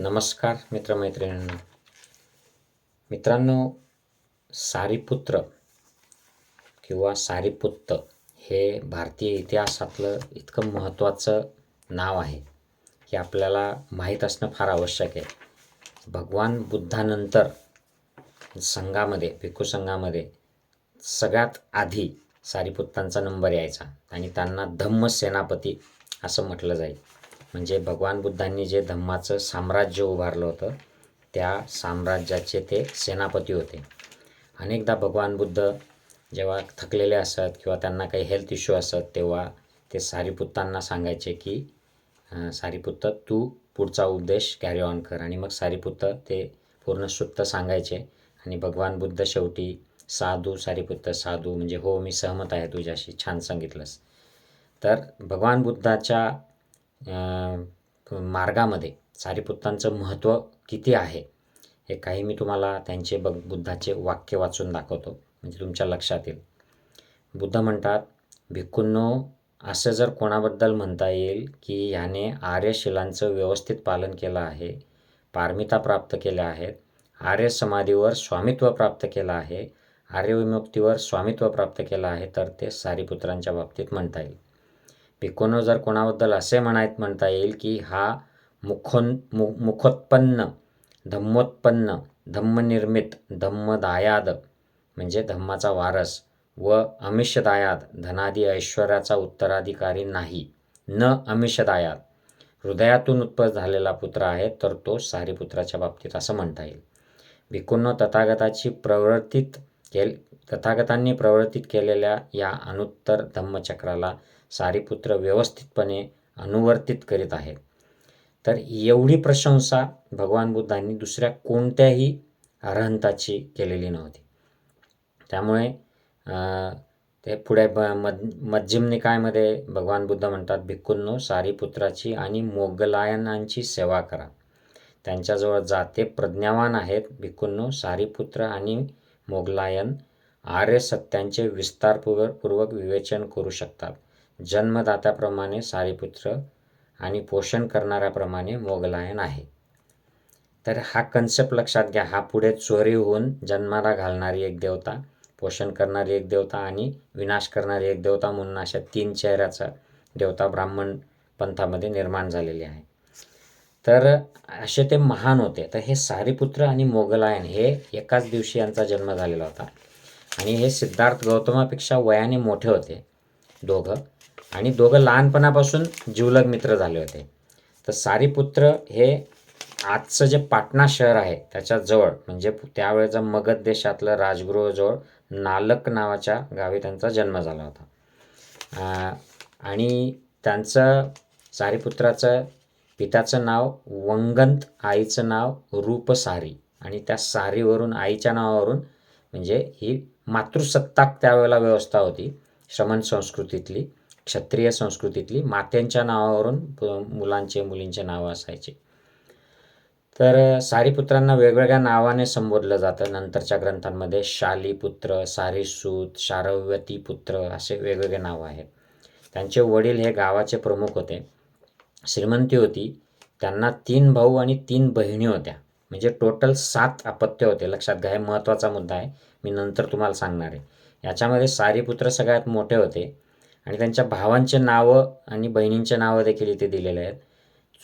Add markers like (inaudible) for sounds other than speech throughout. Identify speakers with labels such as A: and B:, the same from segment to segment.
A: नमस्कार मित्रमैत्रिणींनो. मित्रांनो सारीपुत्र किंवा सारीपुत्त हे भारतीय इतिहासातलं इतकं महत्त्वाचं नाव आहे हे आपल्याला माहीत असणं फार आवश्यक आहे. भगवान बुद्धानंतर संघामध्ये भिक्खू संघामध्ये सगळ्यात आधी सारीपुत्तांचा नंबर यायचा आणि त्यांना धम्म सेनापती असं म्हटलं जाईल. म्हणजे भगवान बुद्धांनी जे धम्माचं साम्राज्य उभारलं होतं त्या साम्राज्याचे ते सेनापती होते. अनेकदा भगवान बुद्ध जेव्हा थकलेले असत किंवा त्यांना काही हेल्थ इश्यू असत तेव्हा ते सारीपुत्तांना सांगायचे की सारीपुत्त तू पुढचा उपदेश कॅरी ऑन कर. आणि मग सारीपुत्त ते पूर्ण सुत्त सांगायचे. आणि भगवान बुद्ध शेवटी साधू सारीपुत्त साधू म्हणजे हो मी सहमत आहे तुझ्याशी छान सांगितलंस. तर भगवान बुद्धाच्या मार्गामध्ये सारीपुत्तांचं महत्त्व किती आहे हे काही मी तुम्हाला त्यांचे ब बुद्धाचे वाक्य वाचून दाखवतो म्हणजे तुमच्या लक्षात येईल. बुद्ध म्हणतात भिक्खूंनो असं जर कोणाबद्दल म्हणता येईल की ह्याने आर्यशिलांचं व्यवस्थित पालन केलं आहे पारमिता प्राप्त केल्या आहेत आर्य समाधीवर स्वामित्व प्राप्त केलं आहे आर्यविमुक्तीवर स्वामित्व प्राप्त केलं आहे तर ते सारीपुत्रांच्या बाबतीत म्हणता येईल. पिकोनो जर कोणाबद्दल असे म्हणायत म्हणता येईल की हा मुखोन मु मुखोत्पन्न धम्मोत्पन्न धम्मनिर्मित धम्मदायाद म्हणजे धम्माचा वारस व अमिषदायात धनादी ऐश्वर्याचा उत्तराधिकारी नाही न अमिषदायात हृदयातून उत्पन्न झालेला पुत्र आहे तर तो सारीपुत्राच्या बाबतीत असं म्हणता येईल. भिक्खूंनो तथागताची प्रवर्तित केल तथागतांनी प्रवर्तित केलेल्या या अनुत्तर धम्मचक्राला सारीपुत्र व्यवस्थितपणे अनुवर्तित करीत आहेत तर एवढी प्रशंसा भगवान बुद्धांनी दुसऱ्या कोणत्याही अरहंताची केलेली नव्हती. त्यामुळे ते पुढे ब मद मध्यम निकायमध्ये भगवान बुद्ध म्हणतात भिक्खूंनो सारीपुत्राची आणि मोगलायनांची सेवा करा. त्यांच्याजवळ जाते प्रज्ञावान आहेत भिक्खूंनो सारीपुत्र आणि मोगलायन आर्य सत्यांचे विस्तारपूर्वक पूर्वक विवेचन करू शकतात. जन्मदात्याप्रमाणे सारीपुत्र आणि पोषण करणाऱ्याप्रमाणे मोगलायन आहे. तर हा कन्सेप्ट लक्षात घ्या. हा पुढे चोरी होऊन जन्माला घालणारी एक देवता पोषण करणारी एक देवता आणि विनाश करणारी एक देवता म्हणून अशा तीन चेहऱ्याचा देवता ब्राह्मण पंथामध्ये निर्माण झालेली आहे. तर असे ते महान होते. तर हे सारीपुत्र आणि मोगलायन हे एकाच दिवशी यांचा जन्म झालेला होता. आणि हे सिद्धार्थ गौतमापेक्षा वयाने मोठे होते दोघं. आणि दोघं लहानपणापासून जिवलग मित्र झाले होते. तर सारीपुत्र हे आजचं जे पाटणा शहर आहे त्याच्याजवळ म्हणजे त्यावेळेचा मगध देशातलं राजगृहजवळ नालक नावाच्या गावी त्यांचा जन्म झाला होता. आणि त्यांचं सारीपुत्राचं पित्याचं नाव वंगंत आईचं नाव रूपसारी. आणि त्या सारीवरून आईच्या नावावरून म्हणजे ही मातृसत्ताक त्यावेळेला व्यवस्था होती श्रमण संस्कृतीतली. क्षत्रिय संस्कृतीतली मात्यांच्या नावावरून मुलांचे मुलींचे नावं असायचे. तर सारीपुत्रांना वेगवेगळ्या नावाने संबोधलं जातं. नंतरच्या ग्रंथांमध्ये शालीपुत्र सारीसूत शारवती पुत्र असे वेगवेगळे नावं आहेत. त्यांचे वडील हे गावाचे प्रमुख होते. श्रीमंती होती. त्यांना तीन भाऊ आणि तीन बहिणी होत्या. म्हणजे टोटल सात अपत्य होते. लक्षात घ्या हे महत्त्वाचा मुद्दा आहे. मी नंतर तुम्हाला सांगणार आहे. याच्यामध्ये सारीपुत्र सगळ्यात मोठे होते. आणि त्यांच्या भावांचे नावं आणि बहिणींचे नावं देखील इथे दिलेले आहेत.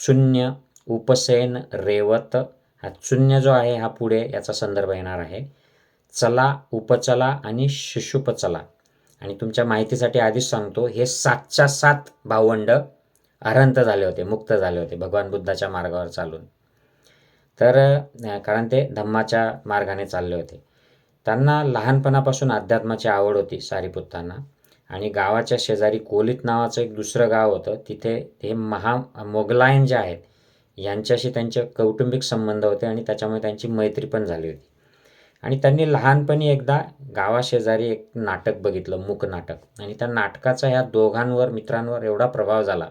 A: शून्य उपसेन रेवत हा शून्य जो आहे हा पुढे याचा संदर्भ येणार आहे. चला उपचला आणि शिशुपचला. आणि तुमच्या माहितीसाठी आधीच सांगतो हे सातच्या सात भावंड अरहंत झाले होते मुक्त झाले होते भगवान बुद्धाच्या मार्गावर चालून. तर कारण ते धम्माच्या मार्गाने चालले होते. त्यांना लहानपणापासून अध्यात्माची आवड होती सारीपुत्तांना आणि गावाच्या शेजारी कोलित नावाचं एक दुसरं गाव होतं. तिथे हे महा मोगलायन जे आहेत यांच्याशी त्यांचे कौटुंबिक संबंध होते आणि त्याच्यामुळे त्यांची मैत्री पण झाली होती. आणि त्यांनी लहानपणी एकदा गावाशेजारी एक नाटक बघितलं मूक नाटक. आणि त्या नाटकाचा ह्या दोघांवर मित्रांवर एवढा प्रभाव झाला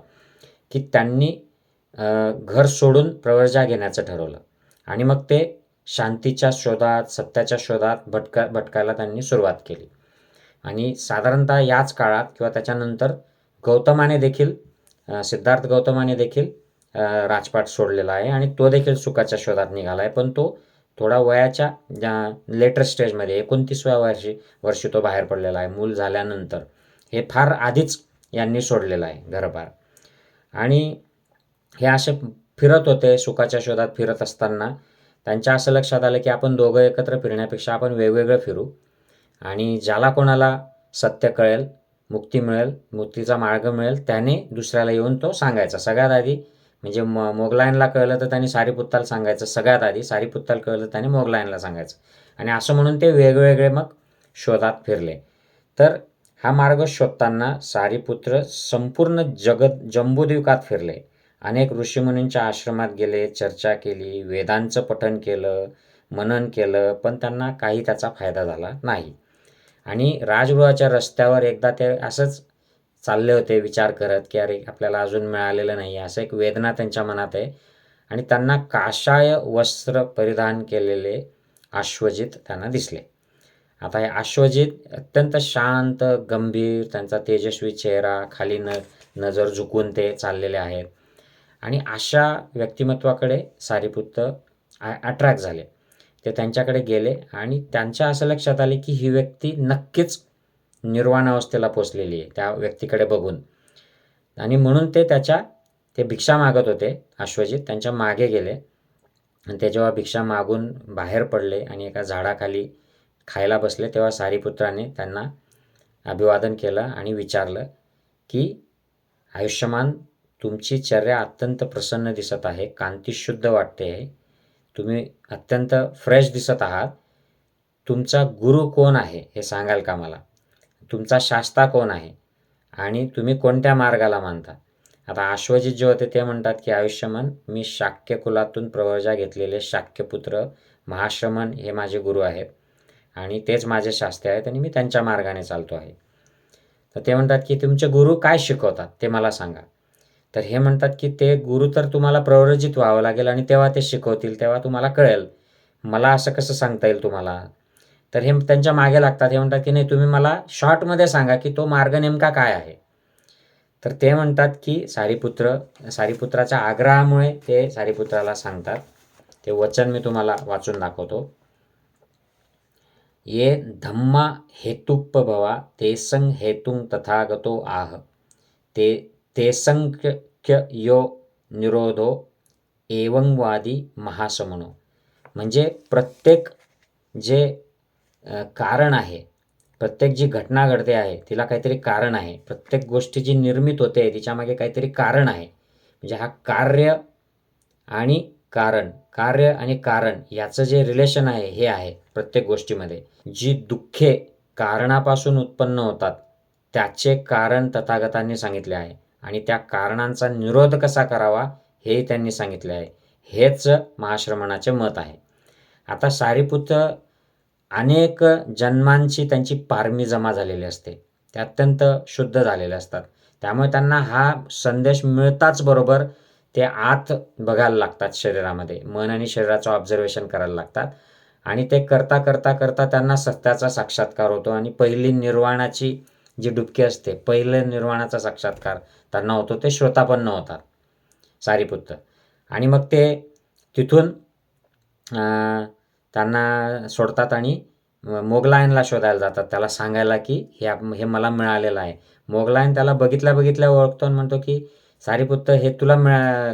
A: की त्यांनी घर सोडून प्रवर्जा घेण्याचं ठरवलं. आणि मग ते शांतीच्या शोधात सत्याच्या शोधात भटका भटकायला त्यांनी सुरुवात केली. आणि साधारणतः याच काळात किंवा त्याच्यानंतर गौतमाने देखील सिद्धार्थ गौतमाने देखील राजपाट सोडलेला आहे आणि तो देखील सुखाच्या शोधात निघाला आहे. पण तो थोडा वयाच्या लेटर स्टेजमध्ये एकोणतीसव्या वर्षी वर्षी तो बाहेर पडलेला आहे. मूल झाल्यानंतर हे फार आधीच यांनी सोडलेलं आहे घरबार आणि हे असे फिरत होते सुखाच्या शोधात फिरत असताना. त्यांच्या असं लक्षात आलं की आपण दोघं एकत्र फिरण्यापेक्षा आपण वेगवेगळं फिरू. आणि ज्याला कोणाला सत्य कळेल मुक्ती मिळेल मुक्तीचा मार्ग मिळेल त्याने दुसऱ्याला येऊन तो सांगायचा. सगळ्यात आधी म्हणजे म मोगलायनला कळलं तर त्यांनी सारीपुत्ताला सांगायचं. सगळ्यात आधी सारीपुत्ताला कळलं तर त्यांनी मोगलायनला सांगायचं. आणि असं म्हणून ते वेगवेगळे मग शोधात फिरले. तर हा मार्ग शोधताना सारीपुत्र संपूर्ण जगत जंबूद्वीपात फिरले. अनेक ऋषीमुनींच्या आश्रमात गेले चर्चा केली वेदांचं पठण केलं मनन केलं पण त्यांना काही त्याचा फायदा झाला नाही. आणि राजगृहाच्या रस्त्यावर एकदा ते असंच चालले होते विचार करत की अरे आपल्याला अजून मिळालेलं नाही असं एक वेदना त्यांच्या मनात आहे. आणि त्यांना काशाय वस्त्र परिधान केलेले आश्वजित त्यांना दिसले. आता हे आश्वजित अत्यंत शांत गंभीर त्यांचा तेजस्वी चेहरा खाली न नजर झुकून ते चाललेले आहेत. आणि अशा व्यक्तिमत्वाकडे सारीपुत्र अट्रॅक्ट झाले. ते त्यांच्याकडे गेले आणि त्यांच्या असं लक्षात आले की ही व्यक्ती नक्कीच निर्वाण अवस्थेला पोचलेली आहे त्या व्यक्तीकडे बघून. आणि म्हणून ते त्याच्या ते भिक्षा मागत होते अश्वजित त्यांच्या मागे गेले. आणि ते जेव्हा भिक्षा मागून बाहेर पडले आणि एका झाडाखाली खायला बसले तेव्हा सारीपुत्राने त्यांना अभिवादन केलं आणि विचारलं की आयुष्यमान तुमची चर्या अत्यंत प्रसन्न दिसत आहे कांती शुद्ध वाटते आहे. तुम्ही अत्यंत फ्रेश दिसत आहात. तुमचा गुरु कोण आहे हे सांगाल का मला? तुमचा शास्ता कोण आहे? आणि तुम्ही कोणत्या मार्गाला मानता? आता आश्वजित जे होते ते म्हणतात की आयुष्यमान मी शाक्य कुलातून प्रवर्जा घेतलेले शाक्यपुत्र महाश्रमण हे माझे गुरु आहेत. आणि तेच माझे शास्त्रे आहेत आणि मी त्यांच्या मार्गाने चालतो आहे. तर ते म्हणतात की तुमचे गुरु काय शिकवतात ते मला सांगा. तर हे म्हणतात की ते गुरु तर तुम्हाला प्रवरजित व्हावं लागेल आणि तेव्हा ते शिकवतील तेव्हा तुम्हाला कळेल. मला असं कसं सांगता येईल तुम्हाला? तर हे त्यांच्या मागे लागतात. हे म्हणतात की नाही तुम्ही मला शॉर्टमध्ये सांगा की तो मार्ग नेमका काय आहे? तर ते म्हणतात की सारीपुत्र सारीपुत्राच्या आग्रहामुळे ते सारीपुत्राला सांगतात. ते वचन मी तुम्हाला वाचून दाखवतो. ये धम्मा हेतुप्प भवा ते संग हेतुंग तथागतो आह ते तेसंख्य यो निरोधो एवंवादी महासमनो. म्हणजे प्रत्येक जे कारण आहे प्रत्येक जी घटना घडते आहे तिला काहीतरी कारण आहे. प्रत्येक गोष्टीची निर्मित होते तिच्यामागे काहीतरी कारण आहे. म्हणजे हा कार्य आणि कारण कार्य आणि कारण याचं जे रिलेशन आहे हे आहे प्रत्येक गोष्टीमध्ये. जी दुःखे कारणापासून उत्पन्न होतात त्याचे कारण तथागतांनी सांगितले आहे. आणि त्या कारणांचा निरोध कसा करावा हेही त्यांनी सांगितले आहे. हेच महाश्रमणाचे मत आहे. आता सारीपुत्र अनेक जन्मांची त्यांची पारमी जमा झालेली असते. ते अत्यंत शुद्ध झालेले असतात. त्यामुळे त्यांना हा संदेश मिळताच बरोबर ते आत बघायला लागतात शरीरामध्ये. मन आणि शरीराचं ऑब्झर्वेशन करायला लागतात. आणि ते करता करता करता त्यांना सत्याचा साक्षात्कार होतो आणि पहिली निर्वाणाची जी डुबकी असते पहिलं निर्वाणाचा साक्षात्कार त्यांना होतो ते श्रोतापन्न होतात. सारीपुत्र आणि मग ते तिथून त्यांना सोडतात आणि मोगलायनला शोधायला जातात. त्याला सांगायला की हे हे मला मिळालेलं आहे. मोगलायन त्याला बघितल्या बघितल्या ओळखतो आणि म्हणतो की सारीपुत्र हे तुला मिळा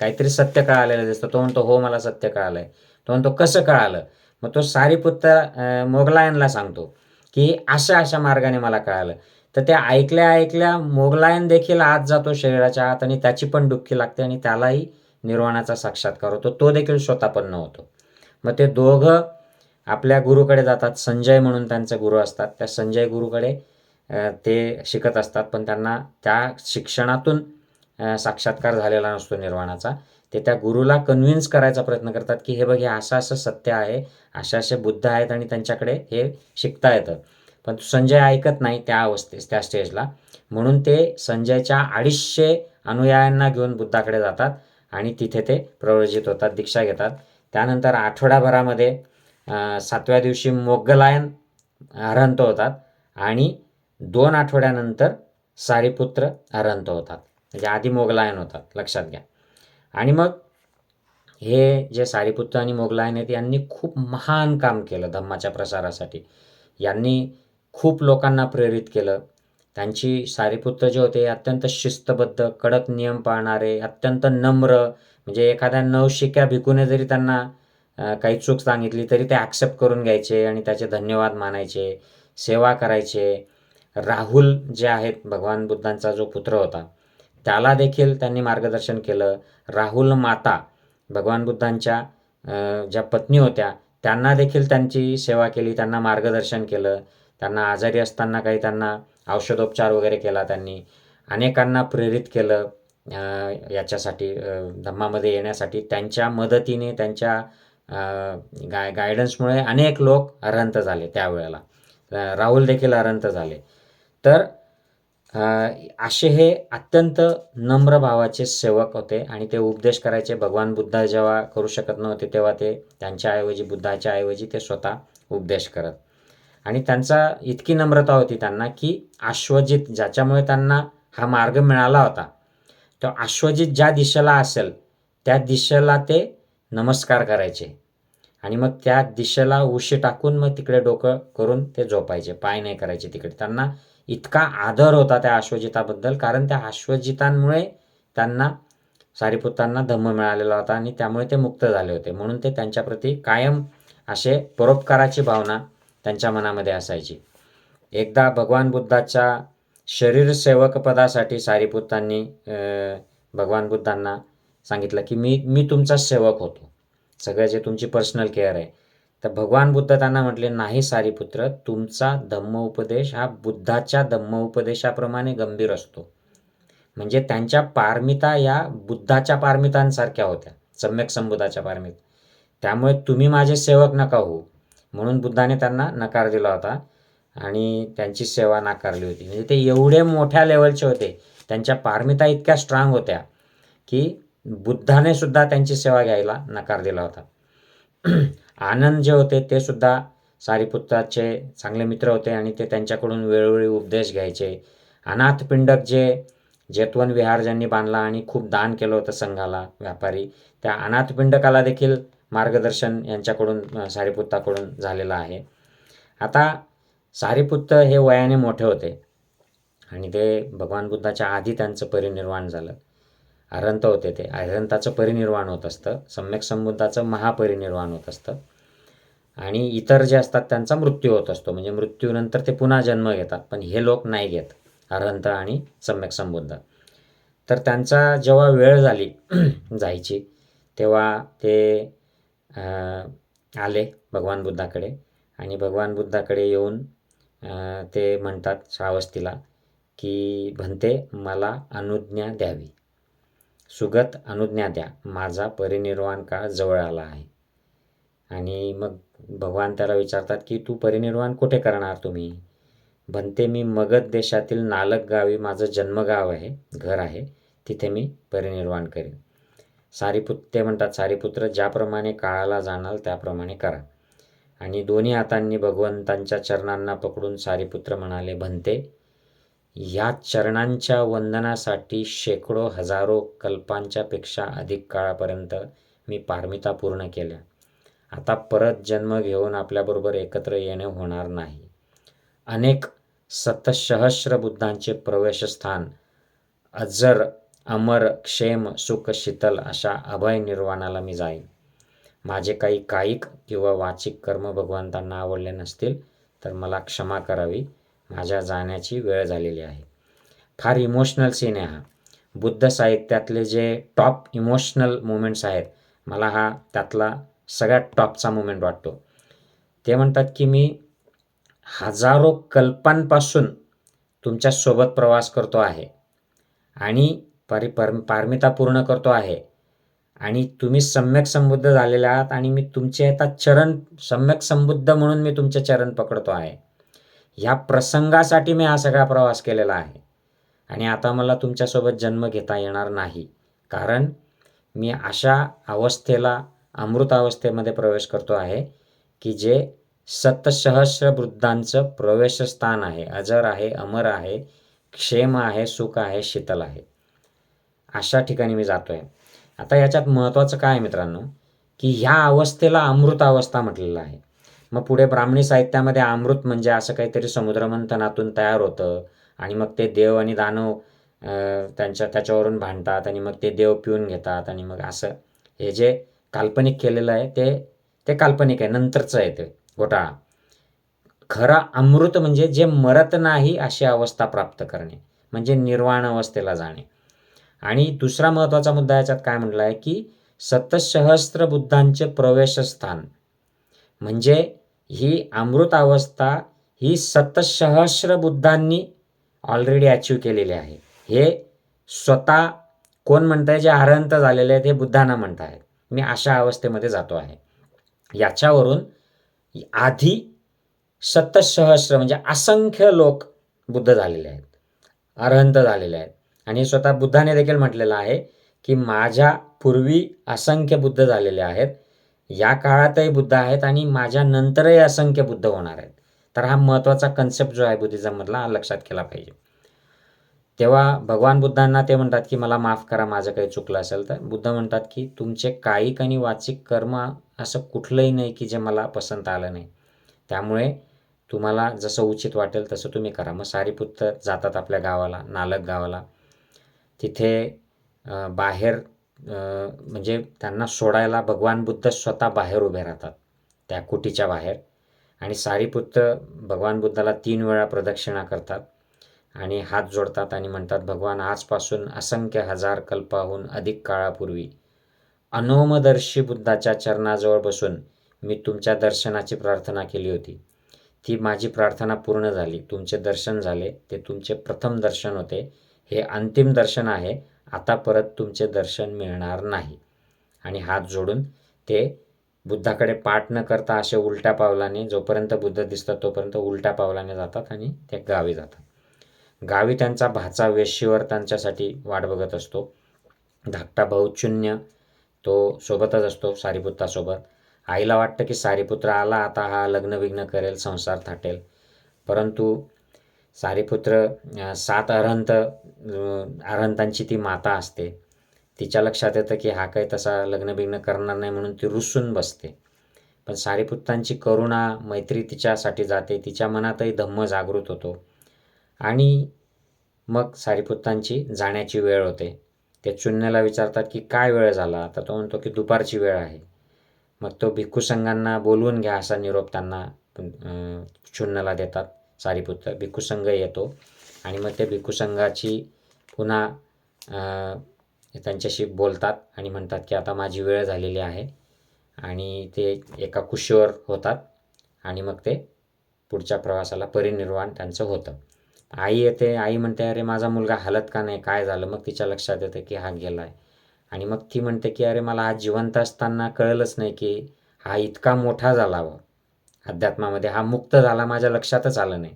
A: काहीतरी सत्य कळालेलं दिसतं. तो म्हणतो हो मला सत्य कळालं आहे तो म्हणतो कसं कळालं? मग तो सारीपुत्र मोगलायनला सांगतो. की अशा अशा मार्गाने मला कळालं. तर ते ऐकल्या ऐकल्या मोगलायन देखील आत जातो शरीराच्या आत आणि त्याची पण डुबकी लागते आणि त्यालाही निर्वाणाचा साक्षात्कार होतो तो देखील स्वतःपन्न होतो. मग ते दोघं आपल्या गुरुकडे जातात. संजय म्हणून त्यांचे गुरु असतात. त्या संजय गुरुकडे ते शिकत असतात. पण त्यांना त्या शिक्षणातून साक्षात्कार झालेला नसतो निर्वाणाचा. ते त्या गुरुला कन्व्हिन्स करायचा प्रयत्न करतात की हे बघ हे असं असं सत्य आहे असे असे बुद्ध आहेत आणि त्यांच्याकडे हे शिकता येतं. पण संजय ऐकत नाही त्या अवस्थेस त्या स्टेजला म्हणून ते संजयच्या अडीचशे अनुयायांना घेऊन बुद्धाकडे जातात आणि तिथे ते प्रवर्जित होतात दीक्षा घेतात. त्यानंतर आठवड्याभरामध्ये सातव्या दिवशी मोगलायन हरंत होतात आणि दोन आठवड्यानंतर सारीपुत्र हरंत होतात. म्हणजे आधी मोगलायन होतात लक्षात घ्या. आणि मग हे जे सारीपुत्र आणि मोगलायन आहेत यांनी खूप महान काम केलं धम्माच्या प्रसारासाठी. यांनी खूप लोकांना प्रेरित केलं. त्यांची सारीपुत्र जे होते अत्यंत शिस्तबद्ध कडक नियम पाळणारे अत्यंत नम्र म्हणजे एखाद्या नवशिक्या भिकूने जरी त्यांना काही चूक सांगितली तरी ते ॲक्सेप्ट करून घ्यायचे आणि त्याचे धन्यवाद मानायचे सेवा करायचे. राहुल जे आहेत भगवान बुद्धांचा जो पुत्र होता त्याला देखील त्यांनी मार्गदर्शन केलं. राहुल माता भगवान बुद्धांच्या ज्या पत्नी होत्या त्यांना देखील त्यांची सेवा केली त्यांना मार्गदर्शन केलं. त्यांना आजारी असताना काही त्यांना औषधोपचार वगैरे केला त्यांनी. अनेकांना प्रेरित केलं याच्यासाठी धम्मामध्ये येण्यासाठी. त्यांच्या मदतीने त्यांच्या गाय गायडन्समुळे अनेक लोक अरहंत झाले त्यावेळेला. राहुल देखील अरहंत झाले. तर असे हे अत्यंत नम्र भावाचे सेवक होते आणि ते उपदेश करायचे. भगवान बुद्ध जेव्हा करू शकत नव्हते तेव्हा ते त्यांच्याऐवजी बुद्धाच्या ऐवजी ते स्वतः उपदेश करत. आणि त्यांचा इतकी नम्रता होती त्यांना की आश्वजित ज्याच्यामुळे त्यांना हा मार्ग मिळाला होता तो आश्वजित ज्या दिशेला असेल त्या दिशेला ते नमस्कार करायचे. आणि मग त्या दिशेला उशी टाकून मग तिकडे डोकं करून ते झोपायचे. पाय नाही करायचे तिकडे. त्यांना इतका आदर होता त्या अश्वजिताबद्दल कारण त्या अश्वजितांमुळे त्यांना सारीपुत्रांना धम्म मिळालेला होता आणि त्यामुळे ते मुक्त झाले होते. म्हणून ते त्यांच्याप्रती कायम असे परोपकाराची भावना त्यांच्या मनामध्ये असायची. एकदा भगवान बुद्धाच्या शरीर सेवक पदासाठी सारीपुत्रांनी भगवान बुद्धांना सांगितलं की मी मी तुमचा सेवक होतो. सगळं जे तुमची पर्सनल केअर आहे. तर भगवान बुद्ध त्यांना म्हटले नाही सारीपुत्र तुमचा धम्म उपदेश हा बुद्धाच्या धम्म उपदेशाप्रमाणे गंभीर असतो. म्हणजे त्यांच्या पारमिता या बुद्धाच्या पारमितांसारख्या होत्या सम्यक संबुद्धाच्या पारमित. त्यामुळे तुम्ही माझे सेवक नका हो म्हणून बुद्धाने त्यांना नकार दिला होता आणि त्यांची सेवा नाकारली होती. म्हणजे ते एवढे मोठ्या लेवलचे होते त्यांच्या पारमिता इतक्या स्ट्रॉंग होत्या की बुद्धाने सुद्धा त्यांची सेवा घ्यायला नकार दिला होता. आनंद जे होते ते सुद्धा सारीपुत्राचे चांगले मित्र होते आणि ते त्यांच्याकडून वेळोवेळी उपदेश घ्यायचे. अनाथपिंडक जे जेतवन विहार ज्यांनी बांधला आणि खूप दान केलं होतं संघाला व्यापारी त्या अनाथपिंडकाला देखील मार्गदर्शन यांच्याकडून सारीपुत्ताकडून झालेलं आहे. आता सारीपुत्त हे वयाने मोठे होते आणि ते भगवान बुद्धाच्या आधी त्यांचं परिनिर्वाण झालं. अरंत होते ते. अरंताचं परिनिर्वाण होत असतं. सम्यक संबुद्धाचं महापरिनिर्वाण होत असतं. आणि इतर जे असतात त्यांचा मृत्यू होत असतो. म्हणजे मृत्यूनंतर ते पुन्हा जन्म घेतात. पण हे लोक नाही घेत. अरंत आणि सम्यक संबुद्ध. तर त्यांचा जेव्हा वेळ झाली (clears throat) जायची तेव्हा ते आले भगवान बुद्धाकडे. आणि भगवान बुद्धाकडे येऊन ते म्हणतात श्रावस्तीला की भंते मला अनुज्ञा द्यावी. सुगत अनुज्ञा द्या. माझा परिनिर्वाण काळ जवळ आला आहे. आणि मग भगवान त्याला विचारतात की तू परिनिर्वाण कुठे करणार तुम्ही? भंते मी मगध देशातील नालक गावी. माझं जन्मगाव आहे घर आहे. तिथे मी परिनिर्वाण करेन. सारीपुत्र ते म्हणतात सारीपुत्र ज्याप्रमाणे काळाला जाणार त्याप्रमाणे करा. आणि दोन्ही हातांनी भगवंतांच्या चरणांना पकडून सारीपुत्र म्हणाले भंते या चरणांच्या वंदनासाठी शेकडो हजारो कल्पांच्यापेक्षा अधिक काळापर्यंत मी पारमिता पूर्ण केल्या. आता परत जन्म घेऊन आपल्याबरोबर एकत्र येणे होणार नाही. अनेक सतसहस्र बुद्धांचे प्रवेशस्थान अजर अमर क्षेम सुख शीतल अशा अभय निर्वाणाला मी जाईन. माझे काही कायिक किंवा वाचिक कर्म भगवंतांना आवडले नसतील तर मला क्षमा करावी. माझ्या जाण्याची वेळ झालेली आहे. फार इमोशनल सीन आहे हा. बुद्ध साहित्यातले जे टॉप इमोशनल मुमेंट्स आहेत मला हा त्यातला सगळ्यात टॉपचा मुमेंट वाटतो. ते म्हणतात की मी हजारो कल्पांपासून तुमच्यासोबत प्रवास करतो आहे आणि परि पर पारमिता पूर्ण करतो आहे आणि तुम्ही सम्यक संबुद्ध झालेले आहात आणि मी तुमचे आता चरण सम्यक संबुद्ध म्हणून मी तुमचे चरण पकडतो आहे. ह्या प्रसंगासाठी मी हा सगळा प्रवास केलेला आहे. आणि आता मला तुमच्यासोबत जन्म घेता येणार नाही. कारण मी अशा अवस्थेला अमृतावस्थेमध्ये प्रवेश करतो आहे की जे सतसहस्र वृद्धांचं प्रवेशस्थान आहे अजर आहे अमर आहे क्षेम आहे सुख आहे शीतल आहे. अशा ठिकाणी मी जातो आहे आता याच्यात महत्त्वाचं काय आहे मित्रांनो? की ह्या अवस्थेला अमृत अवस्था म्हटलेलं आहे. मग पुढे ब्राह्मणी साहित्यामध्ये अमृत म्हणजे असं काहीतरी समुद्रमंथनातून तयार होतं. आणि मग ते देव आणि दानव त्यांच्या त्याच्यावरून भांडतात आणि मग ते देव पिऊन घेतात आणि मग असं हे जे काल्पनिक केलेलं आहे ते ते काल्पनिक आहे. नंतरचं आहे ते. घोटाळा खरा अमृत म्हणजे जे मरत नाही अशी अवस्था प्राप्त करणे. म्हणजे निर्वाण अवस्थेला जाणे. आणि दुसरा महत्त्वाचा मुद्दा याच्यात काय म्हटलं आहे की सतसहस्त्र बुद्धांचे प्रवेशस्थान. म्हणजे ही अमृतावस्था ही सतसहस्र बुद्धांनी ऑलरेडी अचीव केलेली आहे. हे स्वतः कोण म्हणताय जे आरंत झालेले आहेत हे बुद्धांना म्हणत आहेत मी अशा अवस्थेमध्ये जातो आहे. याच्यावरून आधी सतसहस्र म्हणजे असंख्य लोक बुद्ध झालेले आहेत अरहंत झालेले आहेत. आणि स्वतः बुद्धाने देखील म्हटलेलं आहे की माझ्या पूर्वी असंख्य बुद्ध झालेले आहेत. या काळातही बुद्ध आहेत आणि माझ्या नंतरही असंख्य बुद्ध होणार आहेत. तर हा महत्त्वाचा कन्सेप्ट जो आहे बुद्धिझममधला हा लक्षात केला पाहिजे. तेव्हा भगवान बुद्धांना ते म्हणतात की मला माफ करा माझं काही चुकलं असेल तर. बुद्ध म्हणतात की तुमचे कायिक आणि वाचिक कर्म असं कुठलंही नाही की जे मला पसंत आलं नाही. त्यामुळे तुम्हाला जसं उचित वाटेल तसं तुम्ही करा. मग सारीपुत्र जातात आपल्या गावाला नालक गावाला. तिथे बाहेर म्हणजे त्यांना सोडायला भगवान बुद्ध स्वतः बाहेर उभे राहतात त्या कुटीच्या बाहेर. आणि सारीपुत्र भगवान बुद्धाला तीन वेळा प्रदक्षिणा करतात आणि हात जोडतात आणि म्हणतात भगवान आजपासून असंख्य हजार कल्पाहून अधिक काळापूर्वी अनोमदर्शी बुद्धाच्या चरणाजवळ बसून मी तुमच्या दर्शनाची प्रार्थना केली होती. ती माझी प्रार्थना पूर्ण झाली. तुमचे दर्शन झाले. ते तुमचे प्रथम दर्शन होते. हे अंतिम दर्शन आहे. आता परत तुमचे दर्शन मिळणार नाही. आणि हात जोडून ते बुद्धाकडे पाठ न करता असे उलट्या पावलाने जोपर्यंत बुद्ध दिसतात तोपर्यंत उलट्या पावलाने जातात आणि ते गावी जातात. गावी त्यांचा भाचा वेशीवर त्यांच्यासाठी वाट बघत असतो. धाकटा भाऊचुन्य तो सोबतच असतो सारीपुत्रासोबत. आईला वाटतं की सारीपुत्र आला आता हा लग्न विघ्न करेल संसार थाटेल. परंतु सारीपुत्र सात अरहंत अरहंतांची ती माता असते. तिच्या लक्षात येतं की हा काही तसा लग्न बिग्न करणार नाही म्हणून ती रुसून बसते. पण सारीपुत्रांची करुणा मैत्री तिच्यासाठी जाते. तिच्या मनातही धम्म जागृत होतो. आणि मग सारीपुत्रांची जाण्याची वेळ होते. ते चुन्याला विचारतात की काय वेळ झाला? तर तो म्हणतो की दुपारची वेळ आहे. मग तो भिक्खू संघांना बोलवून घ्या असा निरोप त्यांना अं, चुन्नला देतात. सारीपुत्र भिक्खूसंघ येतो. आणि मग ते भिक्खूसंघाची पुन्हा त्यांच्याशी बोलतात आणि म्हणतात की आता माझी वेळ झालेली आहे. आणि ते एका कुशीवर होतात. आणि मग ते पुढच्या प्रवासाला परिनिर्वाण त्यांचं होतं. आई येते आई म्हणते अरे माझा मुलगा हलत का नाही? काय झालं? मग तिच्या लक्षात येतं की हा गेला आहे आणि मग ती म्हणते की अरे मला हा जिवंत असताना कळलंच नाही की हा इतका मोठा झाला व अध्यात्मामध्ये हा मुक्त झाला माझ्या लक्षातच आलं नाही.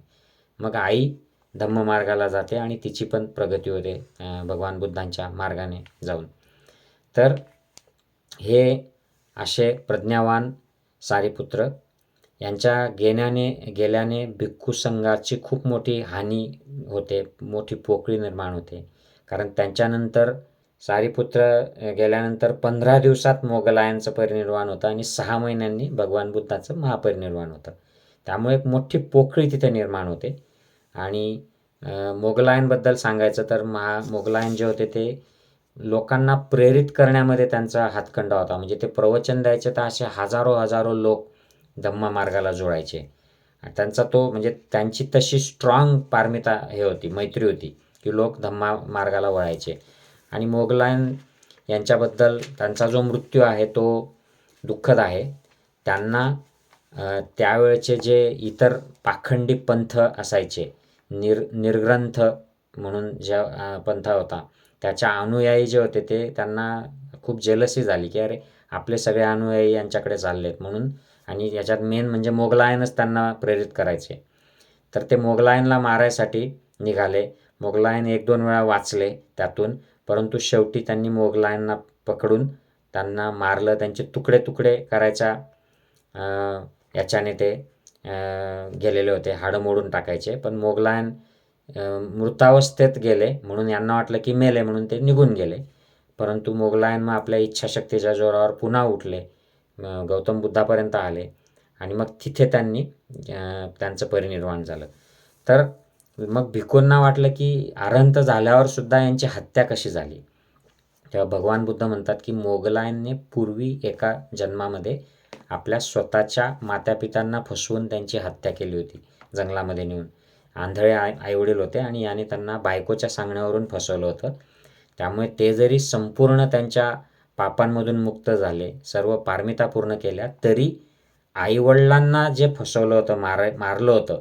A: मग आई धम्म मार्गाला जाते आणि तिची पण प्रगती होते भगवान बुद्धांच्या मार्गाने जाऊन. तर हे असे प्रज्ञावान सारीपुत्र यांच्या गेल्याने गेल्याने भिक्खू संघाची खूप मोठी हानी होते मोठी पोकळी निर्माण होते. कारण त्यांच्यानंतर सारीपुत्र गेल्यानंतर पंधरा दिवसात मोगलायांचं परिनिर्वाण होतं आणि सहा महिन्यांनी भगवान बुद्धाचं महापरिनिर्वाण होतं. त्यामुळे एक मोठी पोकळी तिथे निर्माण होते. आणि मोगलायांबद्दल सांगायचं तर महा मोगलायन जे होते ते लोकांना प्रेरित करण्यामध्ये त्यांचा हातखंडा होता. म्हणजे ते प्रवचन द्यायचे तर असे हजारो हजारो लोक धम्म मार्गाला जोडायचे. आणि त्यांचा तो म्हणजे त्यांची तशी स्ट्रॉंग पारमिता हे होती मैत्री होती की लोक धम्मा मार्गाला वळायचे. आणि मोगलायन यांच्याबद्दल त्यांचा जो मृत्यू आहे तो दुःखद आहे. त्यांना त्यावेळचे जे इतर पाखंडी पंथ असायचे निर निर्ग्रंथ म्हणून ज्या पंथ होता त्याच्या अनुयायी जे होते ते त्यांना खूप जेलसी झाली की अरे आपले सगळे अनुयायी यांच्याकडे चाललेत म्हणून आणि याच्यात मेन म्हणजे मोगलायनच त्यांना प्रेरित करायचे. तर ते मोगलायनला मारायसाठी निघाले. मोगलायन एक दोन वेळा वाचले त्यातून. परंतु शेवटी त्यांनी मोगलांना पकडून त्यांना मारलं. त्यांचे तुकडे तुकडे करायच्या याच्याने ते गेलेले होते. हाडं मोडून टाकायचे. पण मोगलायन मृतावस्थेत गेले. म्हणून यांना वाटलं की मेले म्हणून ते निघून गेले. परंतु मोगलायन मग आपल्या इच्छाशक्तीच्या जोरावर पुन्हा उठले. गौतम बुद्धापर्यंत आले. आणि मग तिथे त्यांनी त्यांचं परिनिर्वाण झालं. तर मग भिकोंना वाटलं की आरंत झाल्यावर सुद्धा यांची हत्या कशी झाली? तेव्हा भगवान बुद्ध म्हणतात की मोगलांनी पूर्वी एका जन्मामध्ये आपल्या स्वतःच्या मातापित्यांना फसवून त्यांची हत्या केली होती जंगलामध्ये नेऊन. आंधळे आई आईवडील होते आणि याने त्यांना बायकोच्या सांगण्यावरून फसवलं होतं. त्यामुळे ते जरी संपूर्ण त्यांच्या पापांमधून मुक्त झाले सर्व पारमिता पूर्ण केल्या तरी आईवडिलांना जे फसवलं होतं मार मारलं होतं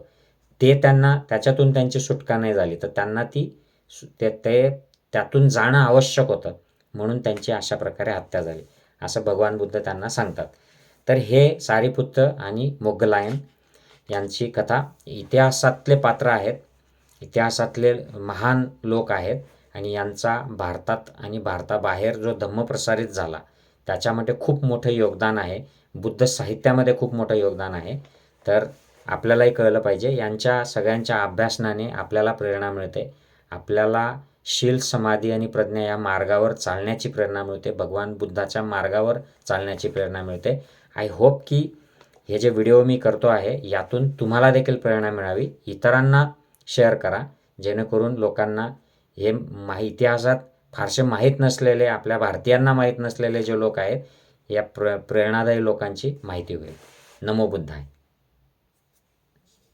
A: ते त्यांना त्याच्यातून त्यांची सुटका नाही झाली. तर त्यांना ती सु- ते ते त्यातून जाणं आवश्यक होतं. म्हणून त्यांची अशा प्रकारे हत्या झाली. असं भगवान बुद्ध त्यांना सांगतात. तर हे सारीपुत्र आणि मोगलायन यांची कथा इतिहासातले पात्र आहेत. इतिहासातले महान लोक आहेत. आणि यांचा भारतात आणि भारताबाहेर जो धम्म प्रसारित झाला त्याच्यामध्ये खूप मोठं योगदान आहे. बुद्ध साहित्यामध्ये खूप मोठं योगदान आहे. तर आपल्यालाही कळलं पाहिजे. यांच्या सगळ्यांच्या अभ्यासनाने आपल्याला प्रेरणा मिळते. आपल्याला शील समाधी आणि प्रज्ञा या मार्गावर चालण्याची प्रेरणा मिळते. भगवान बुद्धाच्या मार्गावर चालण्याची प्रेरणा मिळते. आय होप की हे जे व्हिडिओ मी करतो आहे यातून तुम्हाला देखील प्रेरणा मिळावी. इतरांना शेअर करा. जेणेकरून लोकांना हे मा इतिहासात फारसे माहीत नसलेले आपल्या भारतीयांना माहीत नसलेले जे लोक आहेत या प्र प्रेरणादायी लोकांची माहिती होईल. नमो बुद्धाय.